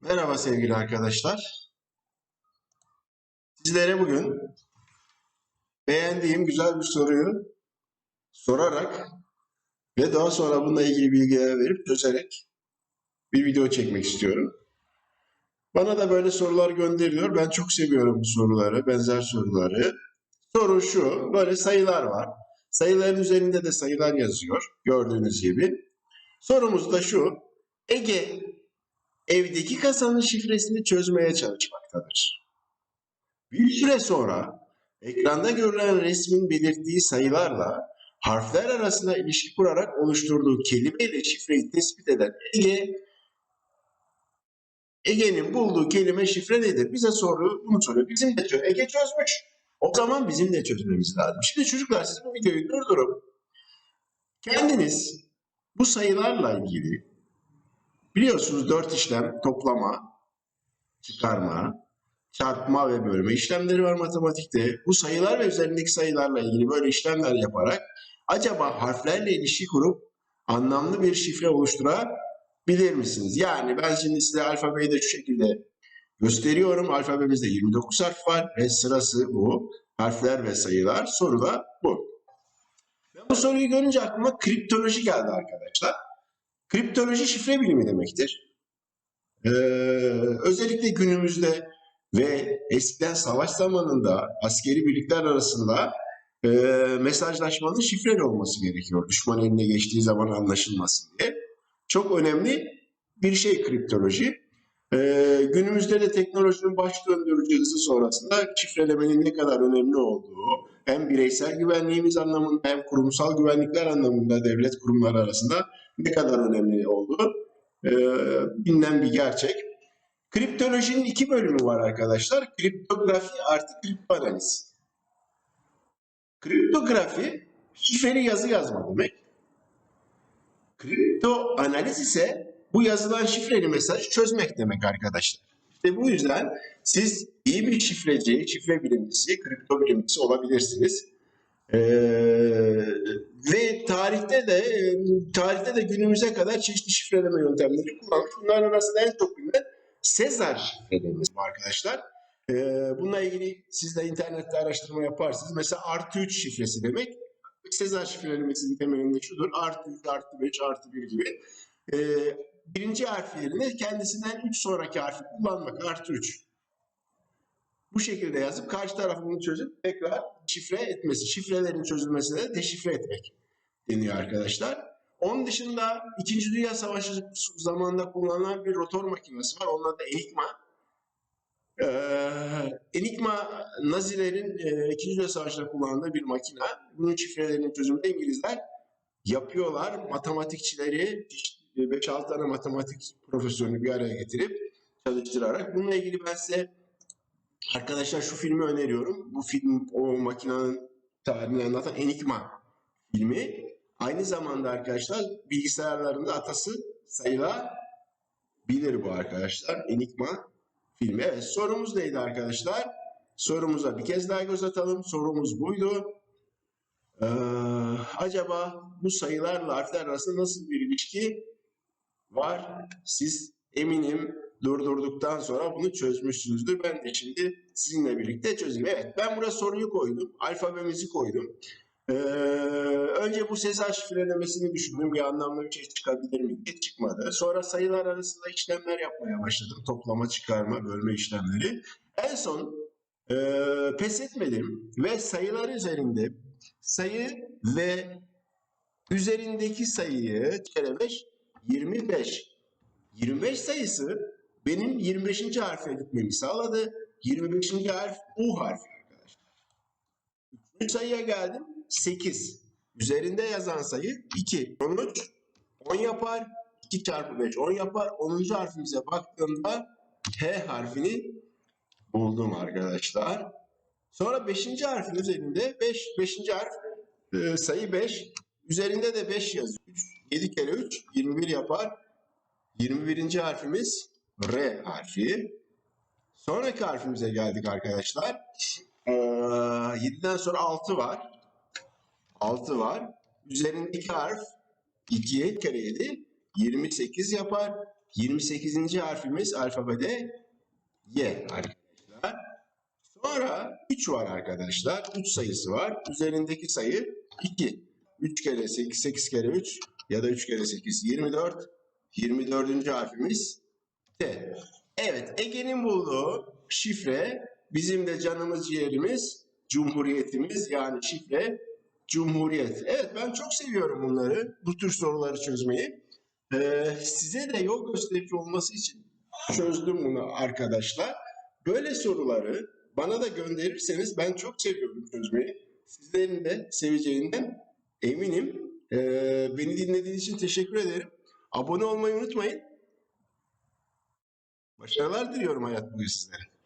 Merhaba sevgili arkadaşlar. Sizlere bugün beğendiğim güzel bir soruyu sorarak ve daha sonra bununla ilgili bilgiler verip çözerek bir video çekmek istiyorum. Bana da böyle sorular gönderiliyor. Ben çok seviyorum bu soruları, benzer soruları. Soru şu, böyle sayılar var. Sayıların üzerinde de sayılar yazıyor gördüğünüz gibi. Sorumuz da şu, Ege evdeki kasanın şifresini çözmeye çalışmaktadır. Bir süre sonra ekranda görülen resmin belirttiği sayılarla harfler arasında ilişki kurarak oluşturduğu kelimeyle şifreyi tespit eden Ege, Ege'nin bulduğu kelime şifre nedir? Bize soru bunu soruyor. Bizim de çöz. Ege çözmüş. O zaman bizim de çözmemiz lazım. Şimdi çocuklar siz bu videoyu durdurup kendiniz bu sayılarla ilgili Biliyorsunuz dört işlem toplama, çıkarma, çarpma ve bölme işlemleri var matematikte. Bu sayılar ve üzerindeki sayılarla ilgili böyle işlemler yaparak acaba harflerle ilişki kurup anlamlı bir şifre oluşturabilir misiniz? Yani ben şimdi size alfabeyi de şu şekilde gösteriyorum. Alfabemizde 29 harf var ve sırası bu. Harfler ve sayılar. Soru da bu. Ben bu soruyu görünce aklıma kriptoloji geldi arkadaşlar. Kriptoloji şifre bilimi demektir. Ee, özellikle günümüzde ve eskiden savaş zamanında askeri birlikler arasında e, mesajlaşmanın şifreli olması gerekiyor. Düşman eline geçtiği zaman anlaşılmasın diye. Çok önemli bir şey kriptoloji. Ee, günümüzde de teknolojinin baş döndürücü hızı sonrasında şifrelemenin ne kadar önemli olduğu hem bireysel güvenliğimiz anlamında hem kurumsal güvenlikler anlamında devlet kurumları arasında ne kadar önemli olduğu e, bilinen bir gerçek. Kriptolojinin iki bölümü var arkadaşlar. Kriptografi artı kriptoanaliz. Kriptografi şifreli yazı yazma demek. Kripto analiz ise bu yazılan şifreli mesaj çözmek demek arkadaşlar. İşte bu yüzden siz iyi bir şifreci, şifre bilimcisi, kripto bilimcisi olabilirsiniz. Ee, ve tarihte de tarihte de günümüze kadar çeşitli şifreleme yöntemleri kullanılmış. Bunların arasında en çok bilinen Sezar bu arkadaşlar. Ee, bununla ilgili siz de internette araştırma yaparsınız. Mesela artı 3 şifresi demek. Sezar şifrelemesinin temelinde şudur. Artı 3, artı 5, artı 1 gibi. Ee, birinci harf yerine kendisinden 3 sonraki harfi kullanmak. Artı 3. Bu şekilde yazıp karşı taraf bunu çözüp tekrar şifre etmesi. Şifrelerin çözülmesine de deşifre etmek deniyor arkadaşlar. Onun dışında 2. Dünya Savaşı zamanında kullanılan bir rotor makinesi var. Onun adı Enigma. Ee, Enigma Nazilerin e, 2. Dünya Savaşı'nda kullandığı bir makine. Bunun şifrelerinin çözümünü İngilizler yapıyorlar. Matematikçileri 5-6 tane matematik profesörünü bir araya getirip çalıştırarak. Bununla ilgili ben size arkadaşlar şu filmi öneriyorum. Bu film o makinenin tarihini anlatan Enigma filmi. Aynı zamanda arkadaşlar bilgisayarlarında atası sayılabilir bu arkadaşlar. Enigma filmi. Evet sorumuz neydi arkadaşlar? Sorumuza bir kez daha göz atalım. Sorumuz buydu. Ee, acaba bu sayılarla harfler arasında nasıl bir ilişki var? Siz eminim durdurduktan sonra bunu çözmüşsünüzdür. Ben de şimdi sizinle birlikte çözeyim. Evet ben buraya soruyu koydum. Alfabemizi koydum. Ee, önce bu Sezar şifrelemesini düşündüm. Bir anlamlı bir şey çıkabilir mi diye çıkmadı. Sonra sayılar arasında işlemler yapmaya başladım. Toplama, çıkarma, bölme işlemleri. En son e, pes etmedim ve sayılar üzerinde sayı ve üzerindeki sayıyı kere 5 25. 25 sayısı benim 25. harfe gitmemi sağladı. 25. harf U harfi arkadaşlar. Üçüncü sayıya geldim. 8. Üzerinde yazan sayı 2. Sonuç 10 yapar. 2 çarpı 5 10 yapar. 10. harfimize baktığımda H harfini buldum arkadaşlar. Sonra 5. harfin üzerinde 5. 5. harf e, sayı 5. Üzerinde de 5 yazıyor. 7 kere 3 21 yapar. 21. harfimiz R harfi. Sonraki harfimize geldik arkadaşlar. Ee, 7'den sonra 6 var. 6 var. Üzerindeki harf 2 kere 7 28 yapar. 28. harfimiz alfabede Y arkadaşlar. Sonra 3 var arkadaşlar. 3 sayısı var. Üzerindeki sayı 2. 3 kere 8, 8 kere 3 ya da 3 kere 8, 24. 24. harfimiz T. Evet, Ege'nin bulduğu şifre bizim de canımız ciğerimiz, cumhuriyetimiz yani şifre cumhuriyet. Evet ben çok seviyorum bunları, bu tür soruları çözmeyi. Ee, size de yol gösterici olması için çözdüm bunu arkadaşlar. Böyle soruları bana da gönderirseniz ben çok seviyorum çözmeyi. Sizlerin de seveceğinden eminim. Ee, beni dinlediğiniz için teşekkür ederim. Abone olmayı unutmayın. Başarılar diliyorum hayat boyu sizlere.